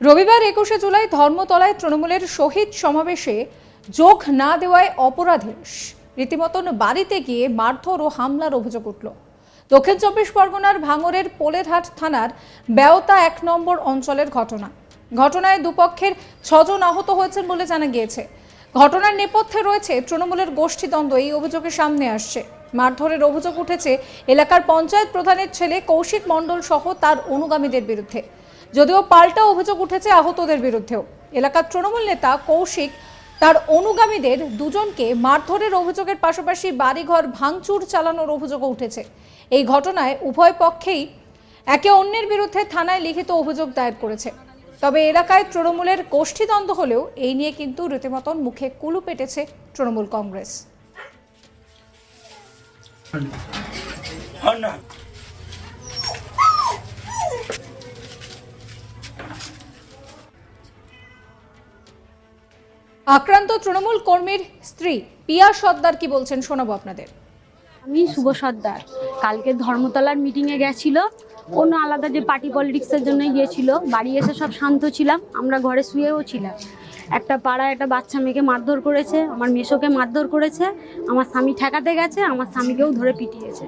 রবিবার একুশে জুলাই ধর্মতলায় তৃণমূলের শহীদ সমাবেশে যোগ না দেওয়ায় অপরাধে রীতিমতন বাড়িতে গিয়ে মারধর ও হামলার অভিযোগ উঠল। দক্ষিণ চব্বিশ পরগনার ভাঙরের পোলেরহাট থানার বেওতা এক নম্বর অঞ্চলের ঘটনা। ঘটনায় দুপক্ষের ছজন আহত হয়েছেন বলে জানা গিয়েছে। ঘটনার নেপথ্যে রয়েছে তৃণমূলের গোষ্ঠীদ্বন্দ্ব এই অভিযোগের সামনে আসছে। মারধরের অভিযোগ উঠেছে এলাকার পঞ্চায়েত প্রধানের ছেলে কৌশিক মণ্ডল সহ তার অনুগামীদের বিরুদ্ধে। যদিও পাল্টা অভিযোগ উঠেছে আহতদের বিরুদ্ধেও। এলাকার তৃণমূল নেতা কৌশিক তার অনুগামীদের দুজনকে মারধরের অভিযোগের পাশাপাশি বাড়িঘর ভাঙচুর চালানোর অভিযোগও উঠেছে। এই ঘটনায় উভয় পক্ষেই একে অন্যের বিরুদ্ধে থানায় লিখিত অভিযোগ দায়ের করেছে। তবে এলাকায় তৃণমূলের গোষ্ঠীদ্বন্দ্ব হলেও এই নিয়ে কিন্তু রীতিমতন মুখে কুলু পেটেছে তৃণমূল কংগ্রেস। আক্রান্ত তৃণমূল কর্মীর স্ত্রী পিয়া সর্দার কি বলছেন শোনাবো আপনাদের? আমি শুভ সর্দার। কালকে ধর্মতলার মিটিংয়ে গেছিল। অন্য আলাদা যে পার্টি পলিটিক্সের জন্য গিয়েছিল বাড়ি এসে সব শান্ত ছিলাম। আমরা ঘরে শুয়েও ছিলাম। একটা পাড়ায় একটা বাচ্চা মেয়েকে মারধর করেছে। আমার মেশোকে মারধর করেছে। আমার স্বামী ঠেকাতে গেছে। আমার স্বামীকেও ধরে পিটিয়েছে।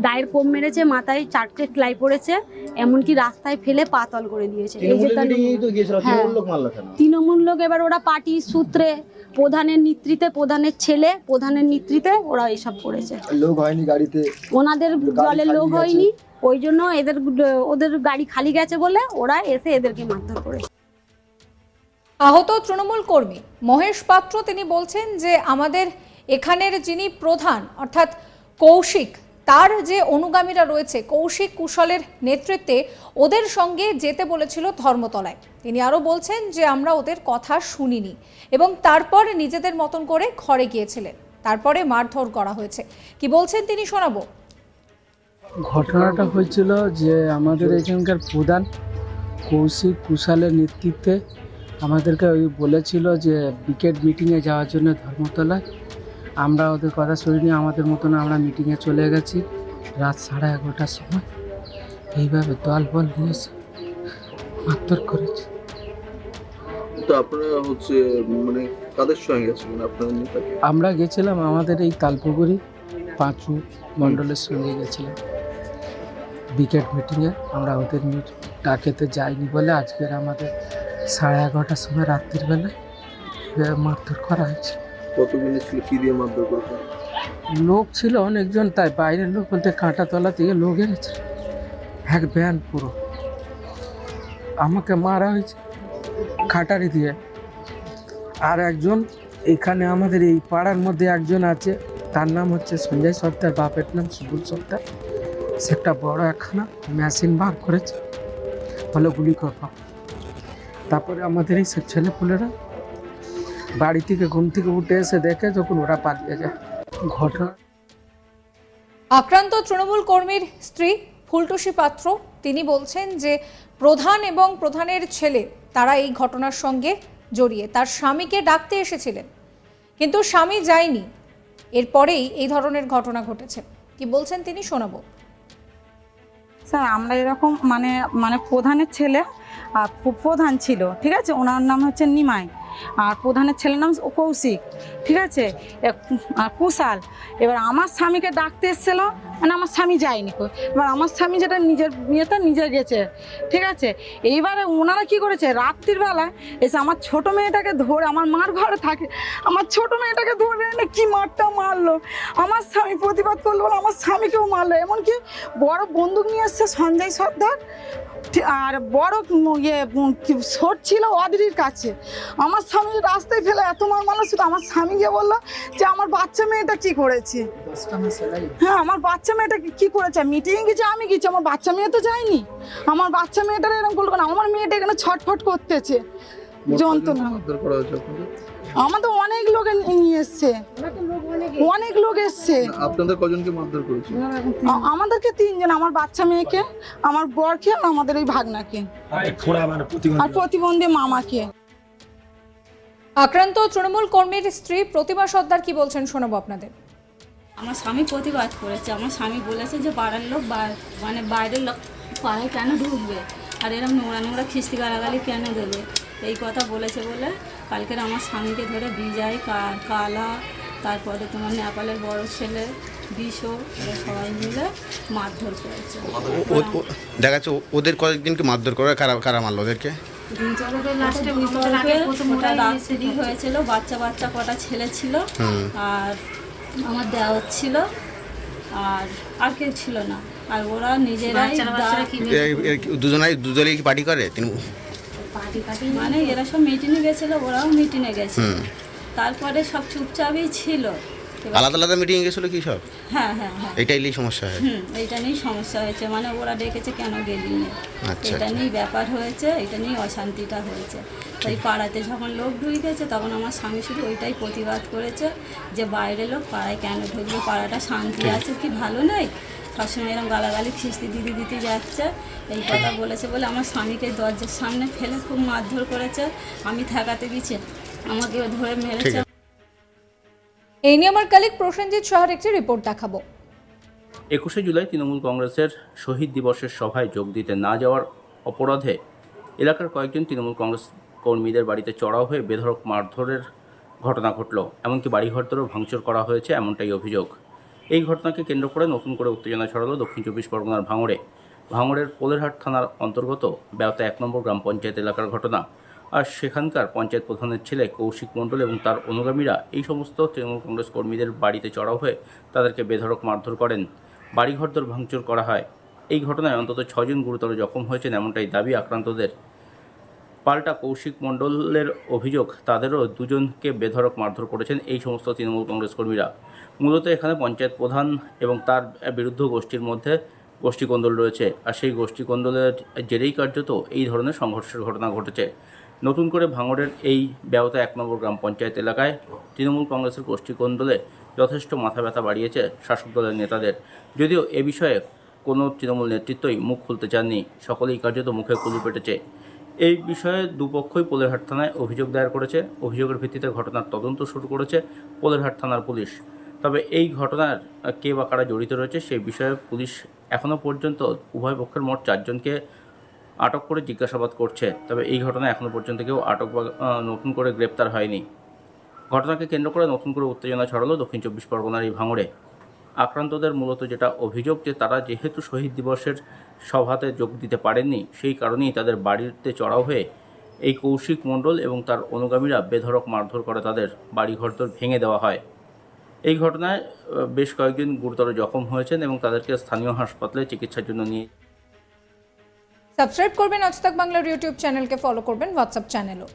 দায়ের কোপ মেরেছে মাথায় চারটে সেলাই পড়েছে এমনকি রাস্তায় ফেলে পাতল করে দিয়েছে। এই যে তার- হ্যাঁ। তৃণমূল লোক এবার ওরা পার্টি সূত্রে প্রধানের নেতৃত্বে প্রধানের ছেলে প্রধানের নেতৃত্বে ওরা এসব করেছে। লোক হয়নি গাড়িতে। ওনাদের দলের লোক হয়নি ওই জন্য এদের ওদের গাড়ি খালি গেছে বলে ওরা এসে এদেরকে মারধর করেছে। আহত তৃণমূল কর্মী মহেশ পাত্র তিনি বলছেন যে আমাদের এখানের যিনি প্রধান অর্থাৎ কৌশিক তার যে অনুগামীরা রয়েছে, কৌশিক কুশলের নেতৃত্বে ওদের সঙ্গে যেতে বলেছিল ধর্মতলায়। তিনি আরও বলছেন যে, আমরা ওদের কথা শুনিনি এবং তারপর নিজেদের মতন করে ঘরে গিয়েছিলেন। তারপরে মারধর করা হয়েছে। কি বলছেন তিনি শোনাবো? ঘটনাটা হয়েছিল যে, আমাদের এখানকার প্রধান কৌশিক কুশালের নেতৃত্বে আমাদেরকে ওই বলেছিল যে, বিকেট মিটিংয়ে যাওয়ার জন্য ধর্মতলায়। আমরা ওদের কথা শুনিনি আমাদের মতন আমরা মিটিংয়ে চলে গেছি। রাত সাড়ে এগারোটার সময় এইভাবে দল বল নিয়ে এসে মারধর করেছে। তো আপনারা হচ্ছে মানে কাদের সঙ্গে গেছিলেন আপনার নেতাকে আমরা গেছিলাম আমাদের এই তালপুকুরি পাঁচু মণ্ডলের সঙ্গে গেছিলাম। বিকেট মিটিংয়ে আমরা ওদের মিট ডাকেতে যাইনি বলে আজকের আমাদের সাড়ে এগারোটার সময় রাত্রির বেলা মারধর করা হয়েছে কতদিনে ছিল? কি দিয়ে মারধর লোক ছিল অনেকজন, তাই বাইরের লোক বলতে কাঁটাতলা থেকে লোক এনেছে এক ভ্যান পুরো। আমাকে মারা হয়েছে খাটারি দিয়ে। আর একজন, এখানে আমাদের এই পাড়ার মধ্যে একজন আছে, তার নাম হচ্ছে সঞ্জয় সর্দার বাপের নাম সুবুল সর্দার সে একটা বড় একখানা মেশিন বার করেছে। বলে গুলি করবা তারপরে আমাদের এই সব ছেলেপুলেরা বাড়ি থেকে ঘুম থেকে উঠে এসে দেখে যখন ওরা পালিয়ে যায়। ঘটনা। আক্রান্ত তৃণমূল কর্মীর স্ত্রী ফুলটুসি পাত্র তিনি বলছেন যে প্রধান এবং প্রধানের ছেলে তারা এই ঘটনার সঙ্গে জড়িয়ে তার স্বামীকে ডাকতে এসেছিলেন। কিন্তু স্বামী যায়নি। এরপরেই এই ধরনের ঘটনা ঘটেছে। কি বলছেন তিনি শোনাবো। স্যার আমরা এরকম মানে মানে প্রধানের ছেলে প্রধান ছিল ঠিক আছে? ওনার নাম হচ্ছে নিমাই। আর প্রধানের ছেলের নাম কৌশিক, ঠিক আছে? কুশাল। এবার আমার স্বামীকে ডাকতে এসেছিল মানে আমার স্বামী যায়নি। এবার আমার স্বামী যেটা নিজের মেয়েটা নিজে গেছে, ঠিক আছে? এইবারে ওনারা কি করেছে? রাত্রির বেলা এসে আমার ছোট মেয়েটাকে ধরে, আমার মার ঘরে থাকে, আমার ছোট মেয়েটাকে ধরে এনে কি মারটা মারলো? আমার স্বামী প্রতিবাদ করল আমার স্বামীকেও মারলো। এমনকি বড় বন্দুক নিয়ে এসছে সঞ্জয় সর্দার। আর বড় ইয়ে শোট ছিল অদরির কাছে। আমার স্বামী রাস্তায় ফেলে এত মার মানুষ আমার স্বামী গিয়ে বলল যে আমার বাচ্চা মেয়েটা কি করেছে? হ্যাঁ আমার বাচ্চা মেয়েটা কি- করেছে? মিটিং গেছে আমি গেছি আমার বাচ্চা মেয়ে তো যায়নি। আমার বাচ্চা মেয়েটার এরকম করল কেন? আমার মেয়েটা এখানে ছটফট করতেছে। যন্ত্রণা। আমাদের অনেক লোক নিয়ে এসছে। অনেক লোক এসছে। আপনাদের কজনকে মারধর করেছে? আমাদেরকে তিনজন আমার বাচ্চা মেয়েকে আমার বরকে আর আমাদের ওই ভাগনাকে। আর প্রতিবন্ধী। মামাকে। আক্রান্ত তৃণমূল কর্মীর স্ত্রী প্রতিমা সর্দার কি বলছেন শোনাবো আপনাদের? আমার স্বামী প্রতিবাদ করেছে। আমার স্বামী বলেছে যে পাড়ার লোক বা- মানে বাইরের লোক পাড়ায় কেন ঢুকবে? আর এরম নোংরা নোংরা খিস্তি গালাগালি কেন দেবে? এই কথা বলেছে বলে কালকের আমার স্বামীকে ধরে বিজয় কা- কালা তারপরে তোমার নেপালের বড় ছেলে বিশো সবাই মিলে মারধর করেছে। ও- ও- ও- দেখা যাচ্ছে ও- ওদের কয়েকদিনকে মারধর করে কারা কারা মারলো ওদেরকে? রাত্রি হয়েছিল বাচ্চা বাচ্চা কটা ছেলে ছিল আর আমার দেওয়ার ছিল আর আর কেউ ছিল না। আর ওরা নিজেরাই দুজনাই কি পার্টি করে? তিনি মানে এরা সব মিটিংয়ে গেছিল ওরাও মিটিংয়ে গেছে। তারপরে সব চুপচাপই ছিল। আলাদা আলাদা মিটিং গেছিল কি সব? হ্যাঁ হ্যাঁ হ্যাঁ। এটাই নিয়ে সমস্যা হয়। হুম এইটা নিয়েই সমস্যা হয়েছে। মানে ওরা ডেকেছে কেন গেলি না? আচ্ছা, এটা আচ্ছা। নিয়েই ব্যাপার হয়েছে এটা নিয়েই অশান্তিটা হয়েছে। ওই পাড়াতে যখন লোক ঢুকেছে তখন আমার স্বামী শুধু ওইটাই প্রতিবাদ করেছে যে বাইরে লোক পাড়ায় কেন ঢুকবে পাড়াটা শান্তি আছে কি ভালো নেই? সবসময় এরকম গালাগালি খিস্তি দিতে দিতে যাচ্ছে। এই কথা বলেছে বলে আমার স্বামীকে দরজার সামনে ফেলে খুব মারধর করেছে। আমি ঠেকাতে গেছি। আমাকে ধরে মেরেছে। এই নিয়ে আমার কালিক প্রসেনজিৎ সাহার একটি রিপোর্ট দেখাবো। একুশে জুলাই তৃণমূল কংগ্রেসের শহীদ দিবসের সভায় যোগ দিতে না যাওয়ার অপরাধে এলাকার কয়েকজন তৃণমূল কংগ্রেস কর্মীদের বাড়িতে চড়াও হয়ে বেধড়ক মারধরের ঘটনা ঘটল। এমনকি বাড়িঘরদেরও ভাঙচুর করা হয়েছে এমনটাই অভিযোগ। এই ঘটনাকে কেন্দ্র করে নতুন করে উত্তেজনা ছড়ালো দক্ষিণ চব্বিশ পরগনার ভাঙড়ে। ভাঙড়ের পোলেরহাট থানার অন্তর্গত বেওতা এক নম্বর গ্রাম পঞ্চায়েত এলাকার ঘটনা। আর সেখানকার পঞ্চায়েত প্রধানের ছেলে কৌশিক মণ্ডল এবং তার অনুগামীরা এই সমস্ত তৃণমূল কংগ্রেস কর্মীদের বাড়িতে চড়াও হয়ে তাদেরকে বেধড়ক মারধর করেন। বাড়িঘরদর ভাঙচুর করা হয়। এই ঘটনায় অন্তত ছজন গুরুতর জখম হয়েছেন এমনটাই দাবি আক্রান্তদের। পাল্টা কৌশিক মণ্ডলের অভিযোগ, তাদেরও দুজনকে বেধরক মারধর করেছেন এই সমস্ত তৃণমূল কংগ্রেস কর্মীরা। মূলত এখানে পঞ্চায়েত প্রধান এবং তার বিরুদ্ধ গোষ্ঠীর মধ্যে গোষ্ঠীকন্দল রয়েছে, আর সেই গোষ্ঠীকন্দলের জেরেই কার্যত এই ধরনের সংঘর্ষের ঘটনা ঘটেছে। নতুন করে ভাঙড়ের এই ব্যবতা এক নম্বর গ্রাম পঞ্চায়েত এলাকায় তৃণমূল কংগ্রেসের গোষ্ঠীকন্দলে যথেষ্ট মাথা ব্যথা বাড়িয়েছে শাসক দলের নেতাদের। যদিও এ বিষয়ে কোনো তৃণমূল নেতৃত্বই মুখ খুলতে চাননি, সকলেই কার্যত মুখে কুলু পেটেছে। এই বিষয়ে দুপক্ষই পোলেরহাট থানায় অভিযোগ দায়ের করেছে। অভিযোগের ভিত্তিতে ঘটনার তদন্ত শুরু করেছে পোলেরহাট থানার পুলিশ। তবে এই ঘটনার কে বা কারা জড়িত রয়েছে সেই বিষয়ে পুলিশ এখনও পর্যন্ত উভয় পক্ষের মোট চারজনকে আটক করে জিজ্ঞাসাবাদ করছে। তবে এই ঘটনায় এখনও পর্যন্ত কেউ আটক বা নতুন করে গ্রেপ্তার হয়নি। ঘটনাকে কেন্দ্র করে নতুন করে উত্তেজনা ছড়ালো দক্ষিণ চব্বিশ পরগনার এই ভাঙড়ে। আক্রান্তদের মূলত যেটা অভিযোগ যে তারা যেহেতু শহীদ দিবসের সভাতে যোগ দিতে পারেননি, সেই কারণেই তাদের বাড়িতে চড়াও হয়ে এই কৌশিক মণ্ডল এবং তার অনুগামীরা বেধড়ক মারধর করে তাদের বাড়িঘরদর ভেঙে দেওয়া হয়। এই ঘটনায় বেশ কয়েকজন গুরুতর জখম হয়েছেন এবং তাদেরকে স্থানীয় হাসপাতালে চিকিৎসার জন্য নিয়ে সাবস্ক্রাইব করবেন আজ বাংলার ইউটিউব চ্যানেলকে, ফলো করবেন হোয়াটসঅ্যাপ চ্যানেলও।